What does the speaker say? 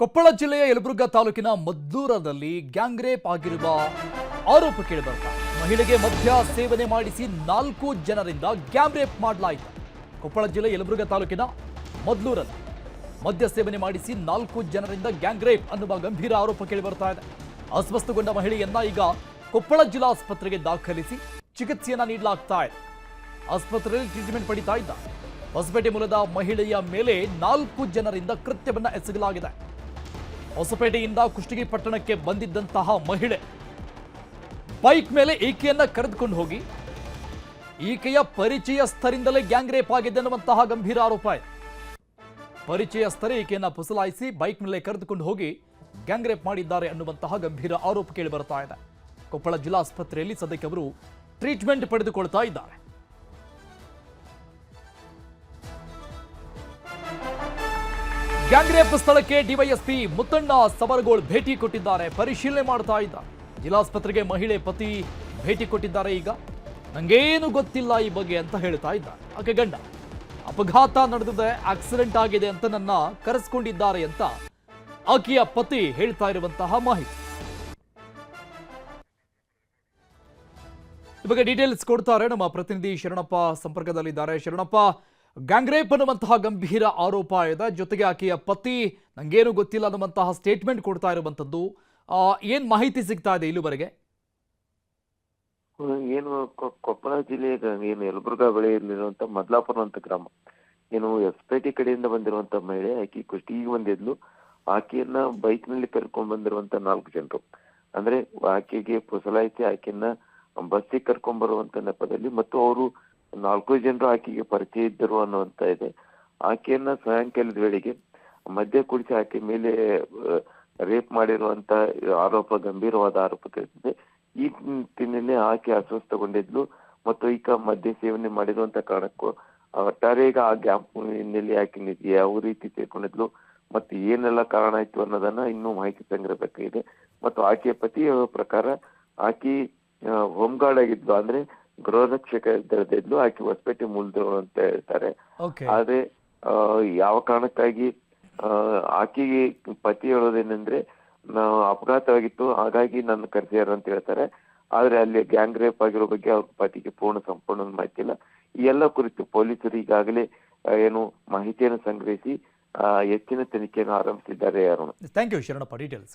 ಕೊಪ್ಪಳ ಜಿಲ್ಲೆಯ ಯಲಬುರ್ಗಾ ತಾಲೂಕಿನ ಮದ್ದೂರದಲ್ಲಿ gang rape ಆಗಿರುವ ಆರೋಪ ಕೇಳಿಬರ್ತಾ ಮಹಿಳೆಗೆ ಮದ್ಯ ಸೇವನೆ ಮಾಡಿಸಿ ನಾಲ್ಕು ಜನರಿಂದ ಗ್ಯಾಂಗ್ ರೇಪ್ ಮಾಡಲಾಯಿತು. ಕೊಪ್ಪಳ ಜಿಲ್ಲೆ ಯಲಬುರ್ಗಾ ತಾಲೂಕಿನ ಮದ್ದೂರಲ್ಲಿ ಮದ್ಯ ಸೇವನೆ ಮಾಡಿಸಿ ನಾಲ್ಕು ಜನರಿಂದ ಗ್ಯಾಂಗ್ ರೇಪ್ ಅನ್ನುವ ಗಂಭೀರ ಆರೋಪ ಕೇಳಿಬರ್ತಾ ಇದೆ. ಅಸ್ವಸ್ಥಗೊಂಡ ಮಹಿಳೆಯನ್ನ ಈಗ ಕೊಪ್ಪಳ ಜಿಲ್ಲಾಸ್ಪತ್ರೆಗೆ ದಾಖಲಿಸಿ ಚಿಕಿತ್ಸೆಯನ್ನ ನೀಡಲಾಗ್ತಾ ಇದೆ. ಆಸ್ಪತ್ರೆಯಲ್ಲಿ ಟ್ರೀಟ್ಮೆಂಟ್ ಪಡಿತಾ ಇದ್ದ ಹೊಸಪೇಟೆ ಮೂಲದ ಮಹಿಳೆಯ ಮೇಲೆ ನಾಲ್ಕು ಜನರಿಂದ ಕೃತ್ಯವನ್ನ ಎಸಗಲಾಗಿದೆ. ಹೊಸಪೇಟೆಯಿಂದ ಕುಷ್ಟಗಿ ಪಟ್ಟಣಕ್ಕೆ ಬಂದಿದ್ದಂತಹ ಮಹಿಳೆ. ಬೈಕ್ ಮೇಲೆ ಈಕೆಯನ್ನ ಕರೆದುಕೊಂಡು ಹೋಗಿ. ಈಕೆಯ ಪರಿಚಯಸ್ಥರಿಂದಲೇ ಗ್ಯಾಂಗ್ ರೇಪ್ ಆಗಿದೆ ಅನ್ನುವಂತಹ ಗಂಭೀರ ಆರೋಪ ಇದೆ. ಪರಿಚಯಸ್ಥರೇ ಈಕೆಯನ್ನ ಪುಸಲಾಯಿಸಿ ಬೈಕ್ ಮೇಲೆ ಕರೆದುಕೊಂಡು ಹೋಗಿ ಗ್ಯಾಂಗ್ ರೇಪ್ ಮಾಡಿದ್ದಾರೆ ಅನ್ನುವಂತಹ ಗಂಭೀರ ಆರೋಪ ಕೇಳಿ ಬರ್ತಾ ಇದೆ. ಕೊಪ್ಪಳ ಜಿಲ್ಲಾಸ್ಪತ್ರೆಯಲ್ಲಿ ಸದ್ಯಕ್ಕೆ ಅವರು ಟ್ರೀಟ್ಮೆಂಟ್ ಪಡೆದುಕೊಳ್ತಾ ಇದ್ದಾರೆ. ಗ್ಯಾಂಗ್ ರೇಪ್ ಸ್ಥಳಕ್ಕೆ ಡಿವೈಎಸ್ಪಿ ಮುತ್ತಣ್ಣ ಸಬರಗೋಳ್ ಭೇಟಿ ಕೊಟ್ಟಿದ್ದಾರೆ. ಪರಿಶೀಲನೆ ಮಾಡ್ತಾ ಇದ್ದಾರೆ ಜಿಲ್ಲಾಸ್ಪತ್ರೆಗೆ ಮಹಿಳೆ ಪತಿ ಭೇಟಿ ಕೊಟ್ಟಿದ್ದಾರೆ ಈಗ. ನಂಗೇನು ಗೊತ್ತಿಲ್ಲ ಈ ಬಗ್ಗೆ ಅಂತ ಹೇಳ್ತಾ ಇದ್ದಾರೆ ಆಕೆ ಗಂಡ. ಅಪಘಾತ ನಡೆದಿದೆ, ಆಕ್ಸಿಡೆಂಟ್ ಆಗಿದೆ ಅಂತ ನನ್ನ ಕರೆಸ್ಕೊಂಡಿದ್ದಾರೆ ಅಂತ ಆಕೆಯ ಪತಿ ಹೇಳ್ತಾ ಇರುವಂತಹ ಮಾಹಿತಿ. ಈ ಬಗ್ಗೆ ಡೀಟೇಲ್ಸ್ ಕೊಡ್ತಾರೆ ನಮ್ಮ ಪ್ರತಿನಿಧಿ ಶರಣಪ್ಪ ಸಂಪರ್ಕದಲ್ಲಿದ್ದಾರೆ. ಶರಣಪ್ಪ ಗ್ಯಾಂಗ್ ರೇಪ್ ಅನ್ನುವಂತಹ ಗಂಭೀರ ಆರೋಪ ಇದೆ. ಜೊತೆಗೆ ಆಕೆಯ ಪತಿ ನಂಗೇನು ಗೊತ್ತಿಲ್ಲ ಅನ್ನುವಂತಹ ಸ್ಟೇಟ್ಮೆಂಟ್ ಕೊಡ್ತಾ ಇರುವಂತದ್ದು ಏನ್ ಮಾಹಿತಿ ಸಿಗ್ತಾ ಇದೆ ಇಲ್ಲಿವರೆಗೆ? ಏನು ಕೊಪ್ಪಳ ಜಿಲ್ಲೆಯ ಏನು ಯಲಬುರ್ಗಾ ಇರುವಂತ ಮದ್ಲಾಪುರ ಅಂತ ಗ್ರಾಮ. ಏನು ಎಸ್ಪೇಟೆ ಕಡೆಯಿಂದ ಬಂದಿರುವಂತ ಮಹಿಳೆ, ಆಕೆ ಕುಷ್ಟಗಿಗೆ ಬಂದಿದ್ಲು. ಆಕೆಯನ್ನ ಬೈಕ್ನಲ್ಲಿ ಕರ್ಕೊಂಡ್ ಬಂದಿರುವಂತ ನಾಲ್ಕು ಜನರು. ಅಂದ್ರೆ ಆಕೆಗೆ ಪುಸಲಾಯಿತಿ ಆಕೆಯನ್ನ ಬಸ್ಸಿಗೆ ಕರ್ಕೊಂಡ್ ಬರುವಂತ ನೆಪದಲ್ಲಿ, ಮತ್ತು ಅವರು ನಾಲ್ಕು ಜನರು ಆಕೆಗೆ ಪರಿಚಯ ಇದ್ದರು ಅನ್ನುವಂತ ಇದೆ. ಆಕೆಯನ್ನ ಸಾಯಂಕಾಲದ ವೇಳೆಗೆ ಮದ್ಯ ಕುಡಿಸಿ ಆಕೆ ಮೇಲೆ ರೇಪ್ ಮಾಡಿರುವಂತ ಆರೋಪ, ಗಂಭೀರವಾದ ಆರೋಪ ಕೇಳ್ತಿದೆ ಈ ನಿಟ್ಟಿನಲ್ಲಿ ಆಕೆ ಅಸ್ವಸ್ಥಗೊಂಡಿದ್ಲು ಮತ್ತು ಈಗ ಮದ್ಯ ಸೇವನೆ ಮಾಡಿರುವಂತ ಕಾರಣಕ್ಕೂ ಒಟ್ಟಾರೆ ಈಗ ಆ ಗ್ಯಾಪ್ ಹಿನ್ನೆಲೆ ಆಕೆ ಯಾವ ರೀತಿ ಸೇರ್ಕೊಂಡಿದ್ಲು ಮತ್ತು ಏನೆಲ್ಲ ಕಾರಣ ಆಯ್ತು ಅನ್ನೋದನ್ನ ಇನ್ನೂ ಮಾಹಿತಿ ಸಂಗ್ರಹಬೇಕಾಗಿದೆ. ಮತ್ತು ಆಕೆಯ ಪತಿಯ ಪ್ರಕಾರ ಆಕೆ ಹೋಮ್ ಗಾರ್ಡ್ ಆಗಿದ್ಲು. ಅಂದ್ರೆ ಗೃಹ ರಕ್ಷಕ ಇದ್ಲು ಆಕೆ ಹೊಸಪೇಟೆ ಮೂಲದವಳು ಅಂತ ಹೇಳ್ತಾರೆ. ಆದ್ರೆ ಯಾವ ಕಾರಣಕ್ಕಾಗಿ ಆಕೆಗೆ ಪತಿ ಹೇಳೋದೇನೆಂದ್ರೆ ನಾವು ಅಪಘಾತವಾಗಿತ್ತು ಹಾಗಾಗಿ ನನ್ನ ಕರೆಸಿದಾರ ಅಂತ ಹೇಳ್ತಾರೆ. ಆದ್ರೆ ಅಲ್ಲಿ ಗ್ಯಾಂಗ್ ರೇಪ್ ಆಗಿರೋ ಬಗ್ಗೆ ಅವ್ರ ಪತಿಗೆ ಪೂರ್ಣ ಸಂಪೂರ್ಣ ಮಾಹಿತಿ ಇಲ್ಲ ಈ ಎಲ್ಲ ಕುರಿತು ಪೊಲೀಸರು ಈಗಾಗಲೇ ಏನು ಮಾಹಿತಿಯನ್ನು ಸಂಗ್ರಹಿಸಿ ಹೆಚ್ಚಿನ ತನಿಖೆಯನ್ನು ಆರಂಭಿಸಿದ್ದಾರೆ Arun. Thank you Sharanappa. Details